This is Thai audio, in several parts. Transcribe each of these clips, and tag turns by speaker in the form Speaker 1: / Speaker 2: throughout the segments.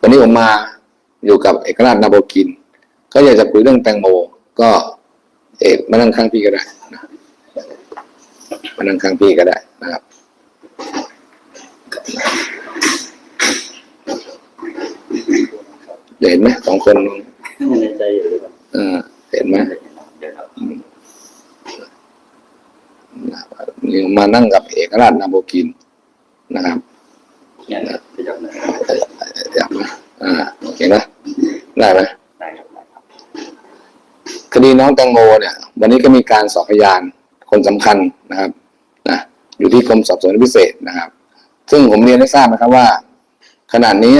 Speaker 1: วันนี้ผมมาอยู่กับเอกราชนาโบกิน ก็อยากจะคุยเรื่องแตงโม ก็เอกมานั่งข้างพี่ก็ได้นะมานั่งข้างพี่ก็ได้นะครับเห็นไหมสองคน
Speaker 2: ไม่ในใจอยู่หรือเปล่า
Speaker 1: เออเห็นไหมมานั่งกับเอกราชนาโบกินนะครับ
Speaker 2: เนี่ยจะจับหน่อย
Speaker 1: อยากไหม อ่าเห็นไหมได้ไหม
Speaker 2: ได้ครับได้ครับ
Speaker 1: คดีน้องแตงโมเนี่ย วันนี้ก็มีการสอบพยานคนสำคัญนะครับนะอยู่ที่กรมสอบสวนพิเศษนะครับ ซึ่งผมเรียนให้ทราบนะครับว่า ขณะนี้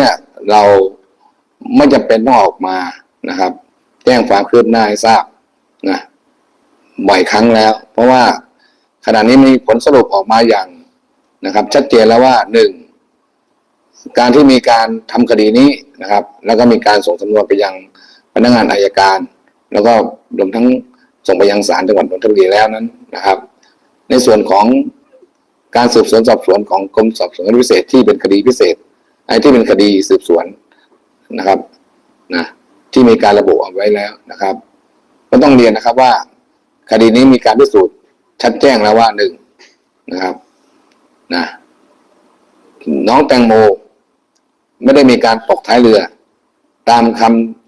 Speaker 1: เราไม่จำเป็นต้องออกมานะครับ แจ้งความคืบหน้าให้ทราบนะบ่อยครั้งแล้ว เพราะว่าขณะนี้มีผลสรุปออกมาอย่างนะครับ ชัดเจนแล้วว่าหนึ่ง การที่มีการทำคดีนี้นะครับ แล้วก็มีการส่งสำนวนไปยังพนักงานอายการ แล้วก็รวมทั้งส่งไปยังศาลจังหวัดนนทบุรีแล้วนั้นนะครับ ในส่วนของการสืบสวนสอบสวนของกรมสอบสวนพิเศษที่เป็นคดีพิเศษ ไอ้ที่เป็นคดีสืบสวนนะครับนะที่มีการระบุเอาไว้แล้วนะครับ ก็ต้องเรียนนะครับว่า คดีนี้มีการพิสูจน์ชัดแจ้งแล้วว่าหนึ่งนะครับนะน้องแตงโม ไม่ได้มีการตกท้ายเรือ ตามค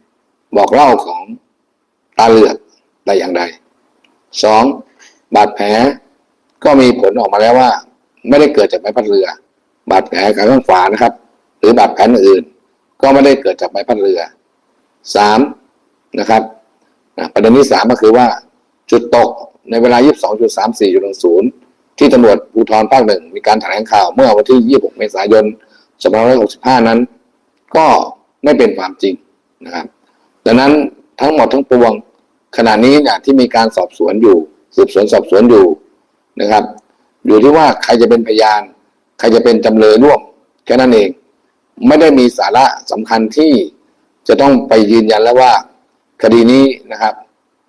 Speaker 1: ำบอกเล่าของตาเลือกแต่อย่างใดสองบาดแผลก็มีผลออกมาแล้วว่า ไม่ได้เกิดจากใบพัดเรือ บาดแผลขาข้างขวานะครับ หรือบาดแผลอื่น ก็ไม่ได้เกิดจากใบพัดเรือสามนะครับประเด็นที่สามก็คือว่าจุดตกในเวลา 22.34จุด0ที่ตำรวจภูธรภาคหนึ่งมีการแถลงข่าวเมื่อวันที่ 26 เมษายน 2565 นั้น ก็ไม่เป็นความจริงนะครับ ดังนั้นทั้งหมดทั้งปวงขณะนี้เนี่ยที่มีการสอบสวนอยู่ สืบสวนสอบสวนอยู่นะครับ อยู่ที่ว่าใครจะเป็นพยาน ใครจะเป็นจำเลยร่วมแค่นั้นเอง ไม่ได้มีสาระสำคัญที่จะต้องไปยืนยันแล้วว่า คดีนี้นะครับ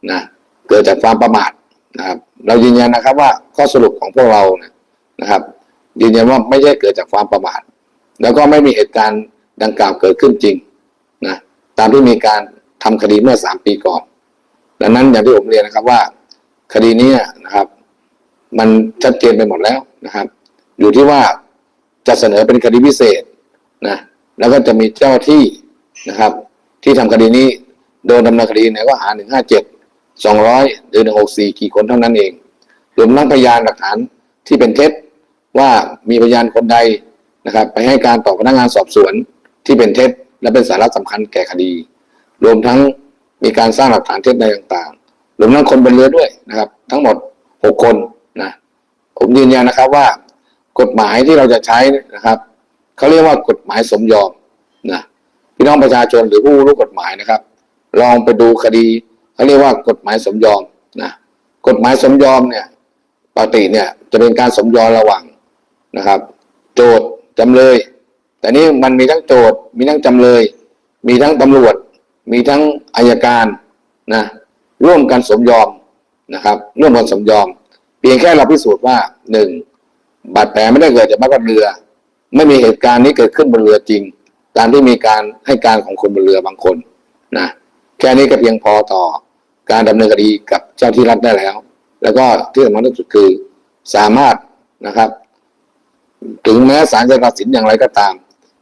Speaker 1: นะเกิดจากความประมาทนะครับ เรายืนยันนะครับว่าข้อสรุปของพวกเราเนี่ยนะครับยืนยันว่าไม่ใช่เกิดจากความประมาท แล้วก็ไม่มีเหตุการณ์ดังกล่าวเกิดขึ้นจริงนะตามที่มีการทำคดีเมื่อสามปีก่อนดังนั้นอย่างที่ผมเรียนนะครับว่า คดีนี้นะครับ มันชัดเจนไปหมดแล้วนะครับ อยู่ที่ว่าจะเสนอเป็นคดีพิเศษนะแล้วก็จะมีเจ้าที่นะครับ ที่ทำคดีนี้โดนดำเนินคดีในข้อหาหนึ่งห้าเจ็ดสองร้อยหรือหนึ่งหกสี่กี่คนเท่านั้นเองรวมทั้งพยานหลักฐานที่เป็นเท็จว่ามีพยานคนใด นะครับ ไปให้การต่อพนักงานสอบสวนที่เป็นเท็จและเป็นสาระสำคัญแก่คดี รวมทั้งมีการสร้างหลักฐานเท็จในต่างๆรวมทั้งคนบนเรือด้วยนะครับ ทั้งหมดหกคนนะผมยืนยันนะครับว่า กฎหมายที่เราจะใช้นะครับเขาเรียกว่ากฎหมายสมยอมนะพี่น้องประชาชนหรือผู้รู้กฎหมายนะครับ ลองไปดูคดีเขาเรียกว่ากฎหมายสมยอมนะกฎหมายสมยอมเนี่ยปกติเนี่ยจะเป็นการสมยอมระหว่างนะครับ โจทย์ จำเลย แต่นี่มันมีทั้งโจทย์มีทั้งจำเลย มีทั้งตำรวจ มีทั้งอายการนะร่วมกันสมยอมนะครับร่วมกันสมยอม เพียงแค่เราพิสูจน์ว่าหนึ่งบาดแผลไม่ได้เกิดจากใบพัดเรือ ไม่มีเหตุการณ์นี้เกิดขึ้นบนเรือจริง ตามที่มีการให้การของคนบนเรือบางคนนะแค่นี้ก็เพียงพอต่อการดำเนินคดีกับเจ้าที่รัฐได้แล้ว แล้วก็ที่สำคัญที่สุดคือสามารถนะครับ ถึงแม้ศาลจะตัดสินอย่างไรก็ตาม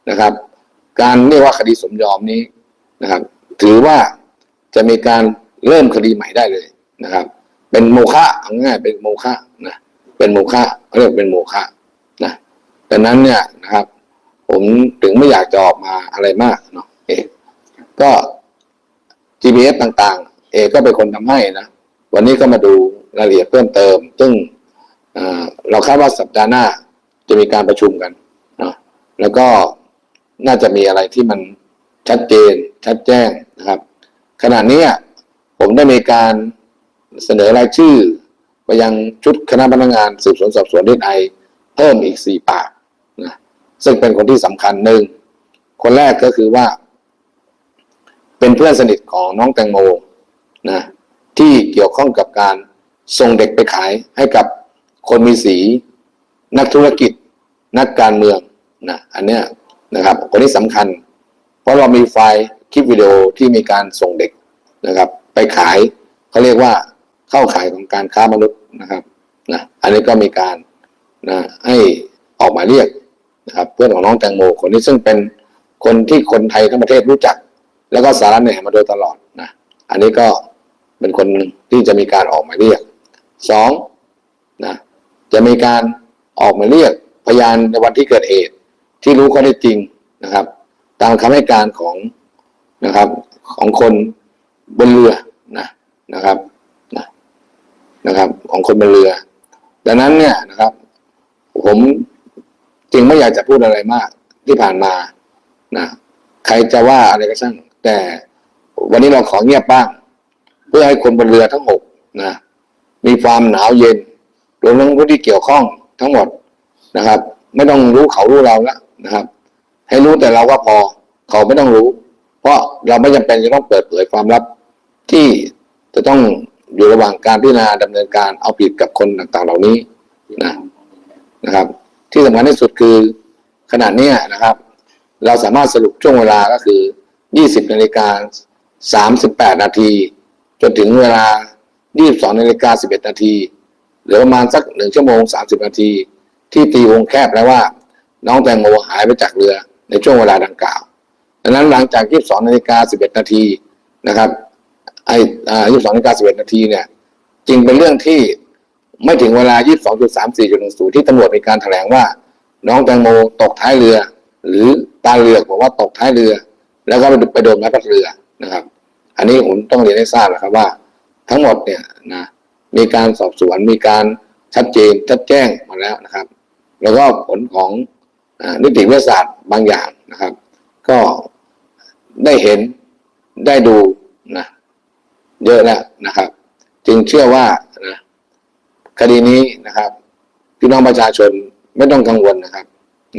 Speaker 1: นะครับ การเรียกว่าคดีสมยอมนี้นะครับ ถือว่าจะมีการเริ่มคดีใหม่ได้เลยนะครับ เป็นโมฆะเอาง่ายเป็นโมฆะนะเป็นโมฆะเรียกเป็นโมฆะนะดังนั้นเนี่ยนะครับ ผมถึงไม่อยากจะออกมาอะไรมากเนาะเอกก็ GPS ต่างๆ เอกก็เป็นคนทำให้นะวันนี้ก็มาดูรายละเอียดเพิ่มเติม ซึ่งเราคาดว่าสัปดาห์หน้า จะมีการประชุมกันนะแล้วก็น่าจะมีอะไรที่มันชัดเจน ชัดแจ้งนะครับ ขณะนี้ผมได้มีการเสนอรายชื่อไปยังชุดคณะพนักงานสืบสวนสอบสวนดีไอเพิ่มอีกสี่ปากนะซึ่งเป็นคนที่สำคัญหนึ่งคนแรกก็คือว่า เป็นเพื่อนสนิทของน้องแตงโมนะที่เกี่ยวข้องกับการส่งเด็กไปขายให้กับคนมีสี นักธุรกิจ นักการเมืองนะอันเนี้ยนะครับคนที่สำคัญ เพราะเรามีไฟล์คลิปวิดีโอที่มีการส่งเด็กนะครับ ไปขายเขาเรียกว่าเข้าขายของการค้ามนุษย์นะครับนะอันนี้ก็มีการนะให้ออกมาเรียกนะครับเพื่อนของน้องแตงโมคนนี้ซึ่งเป็นคนที่คนไทยทั้งประเทศรู้จัก แล้วก็สารแหน่มาโดยตลอดนะอันนี้ก็เป็นคนที่จะมีการออกมาเรียกสองนะจะมีการ ออกหมายเรียกพยานในวันที่เกิดเหตุ ที่รู้ข้อเท็จจริงนะครับ ตามคำให้การของนะครับ ของคนบนเรือนะนะครับนะนะครับ ของคนบนเรือ ดังนั้นเนี่ยนะครับ ผมจึงไม่อยากจะพูดอะไรมากที่ผ่านมานะใครจะว่าอะไรก็ช่าง แต่วันนี้เราขอเงียบบ้าง เพื่อให้คนบนเรือทั้งหกนะมีความหนาวเย็นรวมทั้งผู้ที่เกี่ยวข้อง ทั้งหมดนะครับ ไม่ต้องรู้เขารู้เราล้วนะครับ ให้รู้แต่เราก็พอ เขาไม่ต้องรู้ เพราะเราไม่จำเป็นจะต้องเปิดเผยความลับที่จะต้องอยู่ระหว่างการพิจารณาดำเนินการเอาผิดกับคนต่างๆ เหล่านี้นะนะครับ ที่สำคัญที่สุดคือขนาดนี้นะครับ เราสามารถสรุปช่วงเวลาก็คือ 20นาฬิกา38 นาที จนถึงเวลา 22นาฬิกา11 นาที เหลือประมาณสักหนึ่งชั่วโมง30นาที ที่ตีวงแคบแล้วว่า น้องแตงโมหายไปจากเรือในช่วงเวลาดังกล่าวดังนั้นหลังจาก22นาฬิกา11นาทีนะครับไอ้อ่า22นาฬิกา11นาทีเนี่ยจริงเป็นเรื่องที่ไม่ถึงเวลา 22.34.10 ที่ตำรวจมีการแถลงว่า น้องแตงโมตกท้ายเรือ หรือตาเรือบอกว่าตกท้ายเรือ แล้วก็ไปโดนไม้พัดเรือนะครับ อันนี้ผมต้องเรียนให้ทราบนะครับว่า ทั้งหมดเนี่ยนะ มีการสอบสวนมีการชัดเจนชัดแจ้งมาแล้วนะครับ แล้วก็ผลของอนิติวิทยาศาสตร์บางอย่างนะครับ ก็ได้เห็นได้ดูนะเยอะแล้วนะครับ จึงเชื่อว่านะคดีนี้นะครับพี่น้องประชาชนไม่ต้องกังวลนะครับ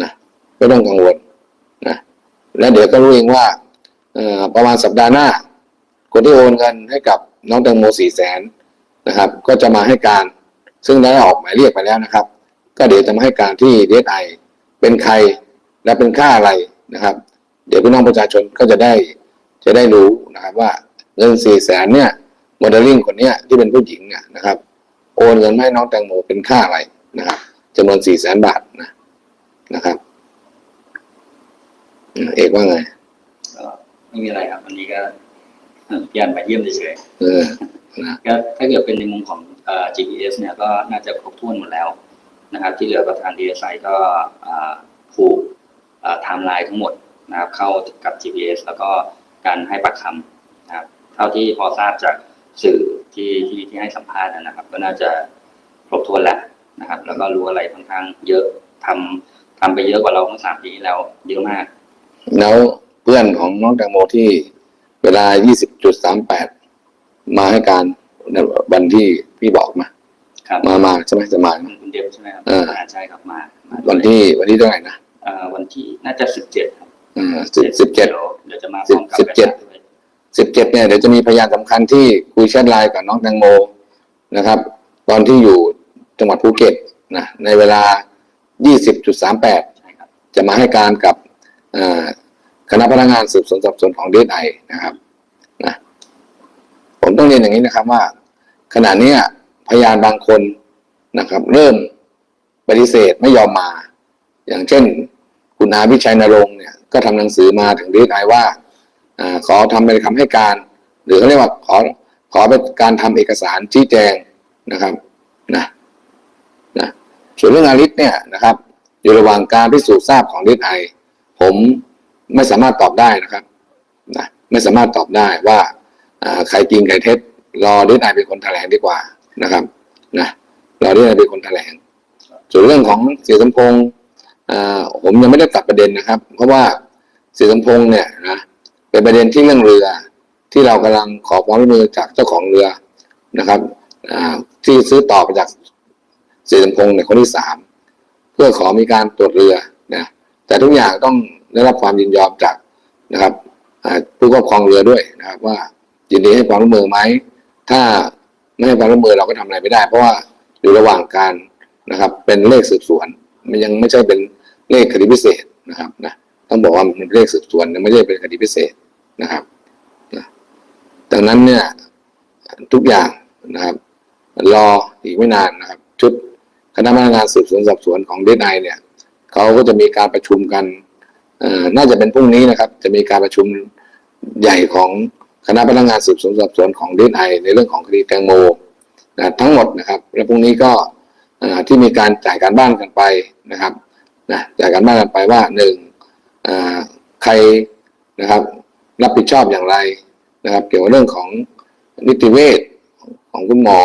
Speaker 1: นะไม่ต้องกังวลนะและเดี๋ยวก็รู้เองว่าประมาณสัปดาห์หน้า คนที่โอนเงินให้กับน้องแตงโมสี่แสน นะครับ ก็จะมาให้การ ซึ่งได้ออกหมายเรียกไปแล้วนะครับ ก็เดี๋ยวจะมาให้การที่เดไอเป็นใครและเป็นค่าอะไรนะครับ เดี๋ยวพี่น้องประชาชนก็จะได้จะได้รู้นะครับว่าเงินสี่แสนเนี่ยโมเดลลิ่งคนเนี้ยที่เป็นผู้หญิงเนี่ยนะครับโอนเงินมาให้น้องแตงโมเป็นค่าอะไรนะครับจำนวนสี่แสนบาทนะนะครับอืมเอกว่าไง
Speaker 2: ก็ไม่มีอะไรครับวันนี้ก็พี่อันมาเยี่ยมเฉย
Speaker 1: เออ นะ
Speaker 2: ก็ถ้าเกิดเป็นในมุมของอ GPS เนี่ยก็น่าจะครบถ้วนหมดแล้วนะครับ ที่เหลือก็ทางดีไซน์ก็ผูกไทม์ไลน์ทั้งหมดนะครับ เข้ากับ GPS แล้วก็การให้ปากคำนะครับเท่าที่พอทราบจากสื่อที่ที่ที่ให้สัมภาษณ์นะครับ ก็น่าจะครบถ้วนแล้วนะครับ แล้วก็รู้อะไรค่อนข้างเยอะทำทำไปเยอะกว่าเราเมื่อสามปีที่แล้วเยอะมาก
Speaker 1: แล้วเพื่อนของน้องแตงโมที่เวลา 20.38 มาให้การในวันที่พี่บอกมา
Speaker 2: ครับ
Speaker 1: มามาใช่ไหมจะมา
Speaker 2: คุณเดฟใช่ไหมครับ
Speaker 1: เออ
Speaker 2: ใช่ครับมามา
Speaker 1: วันที่วันที่เท่าไหร่นะ
Speaker 2: เอ่อวันที่น่าจะสิบเจ็ดครับ
Speaker 1: อ่าสิบสิบเจ็ด
Speaker 2: เดี๋ยวจะมาพร้อมกับ
Speaker 1: สิบเจ็ด
Speaker 2: ด้วย
Speaker 1: สิบเจ็ดเนี่ยเดี๋ยวจะมีพยานสำคัญที่คุยแชทไลน์กับน้องแตงโมนะครับ ตอนที่อยู่จังหวัดภูเก็ตนะในเวลา 20.38
Speaker 2: ใช่ครับ
Speaker 1: จะมาให้การกับอ่าคณะพนักงานสืบสวนสอบสวนของดีไอนะครับนะผม ต้องเรียนอย่างนี้นะครับว่า ขณะนี้พยานบางคนนะครับ เริ่มปฏิเสธไม่ยอมมา อย่างเช่น คุณอาวิชัยนรงค์เนี่ยก็ทำหนังสือมาถึงดีไอว่าอขอทำเป็นคำให้การ หรือเขาเรียกว่าขอขอเป็นการทำเอกสารชี้แจงนะครับนะนะส่วนเรื่องอาริสเนี่ยนะครับ อยู่ระหว่างการพิสูจน์ทราบของดีไอผมไม่สามารถตอบได้นะครับนะไม่สามารถตอบได้ว่า ใครจริงใครเท็จรอดีไอเป็นคนแถลงดีกว่านะครับนะรอดีไอเป็นคนแถลง ส่วนเรื่องของเสียสมพงษ์ผมยังไม่ได้ตัดประเด็นนะครับ เพราะว่าเสียสมพงษ์เนี่ยนะเป็นประเด็นที่เรื่องเรือ ที่เรากำลังขอความร่วมมือจากเจ้าของเรือนะครับที่ซื้อต่อไปจากเสียสมพงษ์เนี่ยคนที่สามเพื่อขอมีการตรวจเรือนะแต่ทุกอย่างต้องได้รับความยินยอมจากนะครับผู้ครอบครองเรือด้วยนะครับว่า ยินดีให้ความร่วมมือไหม ถ้าไม่ให้ความร่วมมือเราก็ทำอะไรไม่ได้ เพราะว่าอยู่ระหว่างการนะครับ เป็นเลขสืบสวน มันยังไม่ใช่เป็นเลขคดีพิเศษนะครับนะต้องบอกว่ามันเป็นเลขสืบสวนไม่ใช่เป็นคดีพิเศษนะครับนะดังนั้นเนี่ยทุกอย่างนะครับ รออีกไม่นานนะครับ ชุดคณะพนักงานสืบสวนสอบสวนของดีไอเนี่ยเขาก็จะมีการประชุมกันอ่อน่าจะเป็นพรุ่งนี้นะครับ จะมีการประชุมใหญ่ของ คณะพนักงานสืบสวนสอบสวนของดีไอในเรื่องของคดีแตงโมนะทั้งหมดนะครับ และพรุ่งนี้ก็ที่มีการจ่ายการบ้านกันไปนะครับนะจ่ายการบ้านกันไปว่าหนึ่งใครนะครับ รับผิดชอบอย่างไรนะครับ เกี่ยวกับเรื่องของนิติเวชของคุณหมอ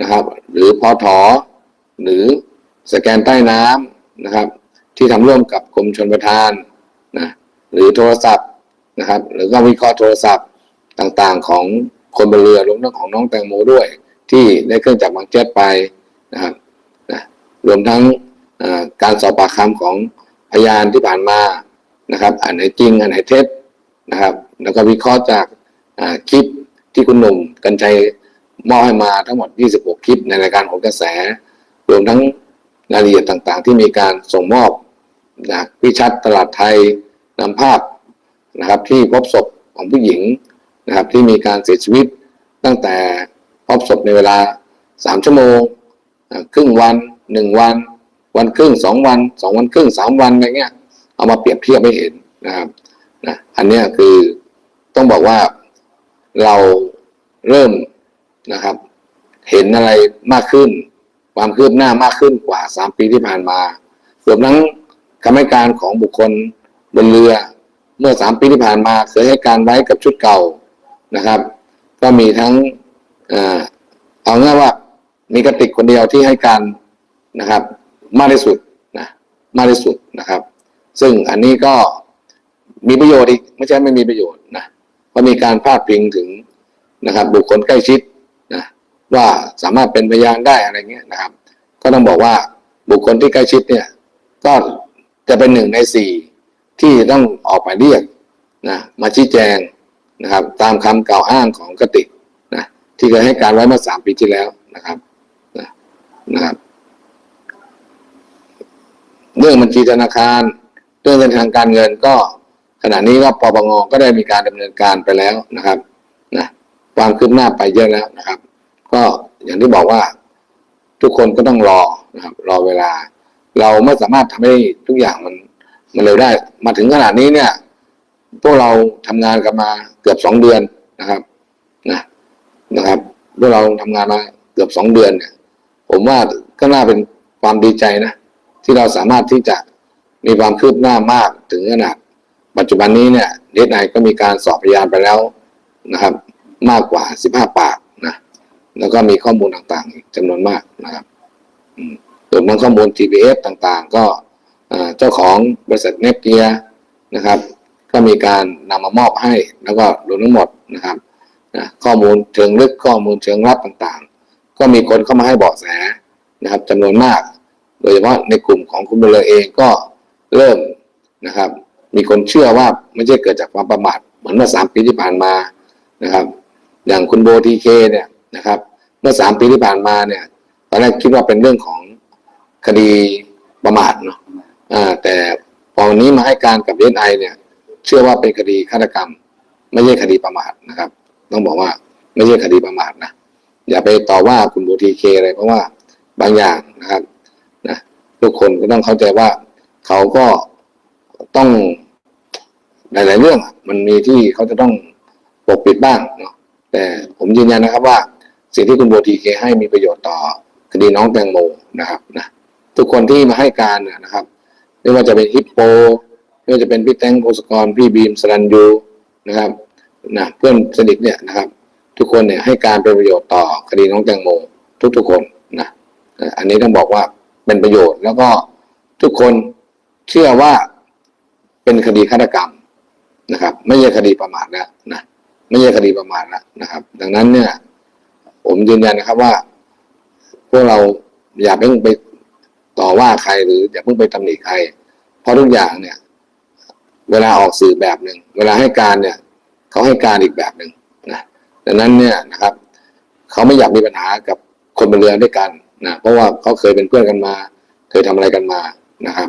Speaker 1: นะครับ หรือพอถอหรือสแกนใต้น้ำนะครับ ที่ทำร่วมกับกรมชนประทานนะหรือโทรศัพท์นะครับ หรือก็วิเคราะห์โทรศัพท์ ต่างๆของคนบนเรือรวมทั้งของน้องแตงโมด้วย ที่ได้เครื่องจักรบางแจ๊กไปนะครับนะรวมทั้งการสอบปากคำของพยานที่ผ่านมานะครับอันไหนจริงอันไหนเท็จนะครับ แล้วก็วิเคราะห์จากคลิปที่คุณหนุ่มกัญชัยมอบให้มาทั้งหมด 26 คลิปในรายการของกระแส รวมทั้งรายละเอียดต่างๆ ที่มีการส่งมอบจากพิชัดตลาดไทยนำภาพนะครับที่พบศพของผู้หญิง นะครับที่มีการเสียชีวิตตั้งแต่พบศพในเวลา 3 ชั่วโมงครึ่งวัน 1 วัน วันครึ่ง 2 วัน 2 วันครึ่ง 3 วันอะไรเงี้ยเอามาเปรียบเทียบให้เห็นนะครับนะอันเนี้ยคือต้องบอกว่าเราเริ่มนะครับ เห็นอะไรมากขึ้น ความคืบหน้ามากขึ้นกว่าสามปีที่ผ่านมารวมทั้งคำให้การของบุคคลบนเรือ เมื่อสามปีที่ผ่านมาเคยให้การไว้กับชุดเก่า นะครับ ก็มีทั้งเอาง่ายว่ามีกระติกคนเดียวที่ให้การนะครับ มากที่สุดนะมากที่สุดนะครับ ซึ่งอันนี้ก็มีประโยชน์อีกไม่ใช่ไม่มีประโยชน์นะเพรามีการพาดพิงถึงนะครับ บุคคลใกล้ชิดนะว่าสามารถเป็นพยานได้อะไรเงี้ยนะครับ ก็ต้องบอกว่าบุคคลที่ใกล้ชิดเนี่ย ก็จะเป็นหนึ่งในสี่ที่ต้องออกหมายเรียกนะมาชี้แจง นะครับ ตามคำกล่าวอ้างของกติกนะที่เคยให้การไว้เมื่อสามปีที่แล้วนะครับนะนะครับ เรื่องบัญชีธนาคารเรื่องเส้นทางการเงินก็ ขณะนี้ก็ปปงก็ได้มีการดำเนินการไปแล้วนะครับนะความคืบหน้าไปเยอะแล้วนะครับ ก็อย่างที่บอกว่าทุกคนก็ต้องรอนะครับ รอเวลา เราไม่สามารถทำให้ทุกอย่างมันมันเร็วได้ มาถึงขนาดนี้เนี่ย พวกเราทำงานกันมาเกือบสองเดือนนะครับนะนะครับ พวกเราทำงานมาเกือบสองเดือนเนี่ย ผมว่าก็น่าเป็นความดีใจนะ ที่เราสามารถที่จะมีความคืบหน้ามากถึงขนาดปัจจุบันนี้เนี่ยเดนไอก็มีการสอบพยานไปแล้วนะครับ มากกว่า15ปากนะแล้วก็มีข้อมูลต่างๆอีกจำนวนมากนะครับส่วนบางข้อมูล GPS ต่างๆ ก็เจ้าของบริษัทเนปเกียนะครับ ก็มีการนำมามอบให้แล้วก็รวมทั้งหมดนะครับนะข้อมูลเชิงลึกข้อมูลเชิงลับต่างๆ ก็มีคนเข้ามาให้เบาะแสนะครับจำนวนมาก โดยเฉพาะในกลุ่มของคุณบุญเรือเองก็เริ่มนะครับ มีคนเชื่อว่าไม่ใช่เกิดจากความประมาทเหมือนเมื่อสามปีที่ผ่านมานะครับ อย่างคุณโบทีเคเนี่ยนะครับเมื่อสามปีที่ผ่านมาเนี่ยตอนแรกคิดว่าเป็นเรื่องของคดีประมาทเนาะแต่พอวันนี้มาให้การกับเอไอเนี่ย เชื่อว่าเป็นคดีฆาตกรรม ไม่ใช่คดีประมาทนะครับ ต้องบอกว่าไม่ใช่คดีประมาทนะอย่าไปต่อว่าคุณโบทีเคอะไรเพราะว่าบางอย่างนะครับนะทุกคนก็ต้องเข้าใจว่าเขาก็ต้องหลาย ๆ เรื่องมันมีที่เขาจะต้องปกปิดบ้างเนาะแต่ผมยืนยันนะครับว่าสิ่งที่คุณโบทีเคให้มีประโยชน์ต่อคดีน้องแตงโมนะครับนะทุกคนที่มาให้การนะครับ ไม่ว่าจะเป็นฮิปโป ไม่ว่าจะเป็นพี่แตงโพสกรพี่บีมสรันยูนะครับนะเพื่อนสนิทเนี่ยนะครับ ทุกคนเนี่ยให้การเป็นประโยชน์ต่อคดีน้องแตงโมทุกๆคนนะอันนี้ต้องบอกว่าเป็นประโยชน์แล้วก็ทุกคนเชื่อว่าเป็นคดีฆาตกรรมนะครับ ไม่ใช่คดีประมาทแล้วนะไม่ใช่คดีประมาทแล้วนะครับ ดังนั้นเนี่ย ผมยืนยันนะครับว่า พวกเราอย่าเพิ่งไปต่อว่าใครหรืออย่าเพิ่งไปตำหนิใคร เพราะทุกอย่างเนี่ย เวลาออกสื่อแบบหนึ่งเวลาให้การเนี่ยเขาให้การอีกแบบหนึ่งนะดังนั้นเนี่ยนะครับเขาไม่อยากมีปัญหากับคนบนเรือด้วยกันนะเพราะว่าเขาเคยเป็นเพื่อนกันมา เคยทำอะไรกันมานะครับ